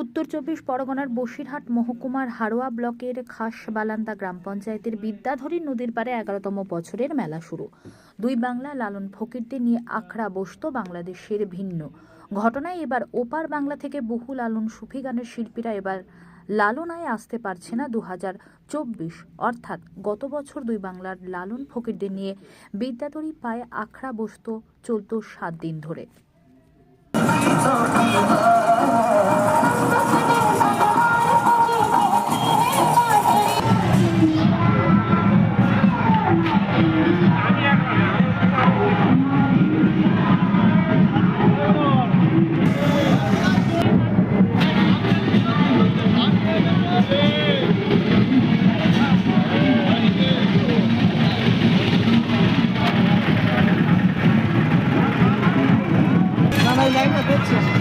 উত্তর চব্বিশ পরগনার বসিরহাট মহকুমার হারোয়া ব্লকের খাসবালান্দা গ্রাম পঞ্চায়েতের বিদ্যাধরী নদীর পাড়ে এগারোতম বছরের মেলা শুরু। দুই বাংলা লালন ফকিরদের নিয়ে আখড়া বসত বাংলাদেশের ভিন্ন। ঘটনায় এবার ওপার বাংলা থেকে বহু লালন সুফি গানের শিল্পীরা এবার লালনায় আসতে পারছে না দু চব্বিশ। অর্থাৎ গত বছর দুই বাংলার লালন ফকিরদের নিয়ে বিদ্যাধরী পায়ে আখড়া বসত চলত সাত দিন ধরে। Mas ainda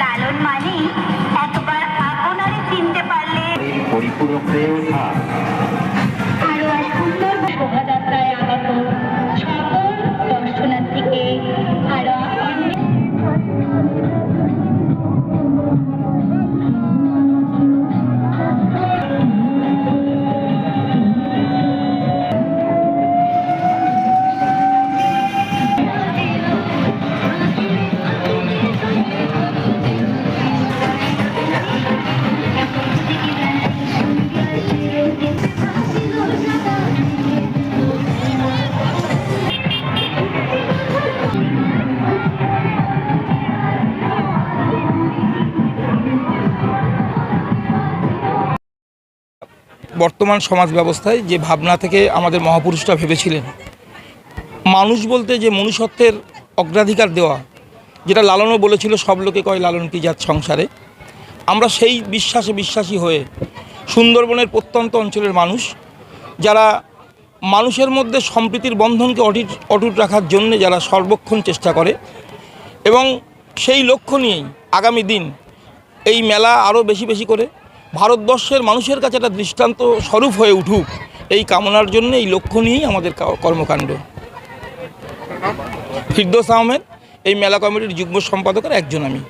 লালন মানে একবার আপনারে চিনতে পারলে। পরিপূরক হয়ে ওঠা বর্তমান সমাজ ব্যবস্থায় যে ভাবনা থেকে আমাদের মহাপুরুষরা ভেবেছিলেন। মানুষ বলতে যে মনুষ্যত্বের অগ্রাধিকার দেওয়া, যেটা লালনও বলেছিল, সব লোকে কয় লালন কি যাত সংসারে। আমরা সেই বিশ্বাসে বিশ্বাসী হয়ে সুন্দরবনের প্রত্যন্ত অঞ্চলের মানুষ, যারা মানুষের মধ্যে সম্প্রীতির বন্ধনকে অটিট, অটুট রাখার জন্য যারা সর্বক্ষণ চেষ্টা করে এবং সেই লক্ষ্য নিয়েই আগামী দিন এই মেলা আরও বেশি বেশি করে ভারতবর্ষের মানুষের কাছে একটা দৃষ্টান্ত স্বরূপ হয়ে উঠুক, এই কামনার জন্য, এই লক্ষ্য নিয়েই আমাদের কর্মকাণ্ড। ফিরদোস আহমেদ, এই মেলা কমিটির যুগ্ম সম্পাদকের একজন আমি।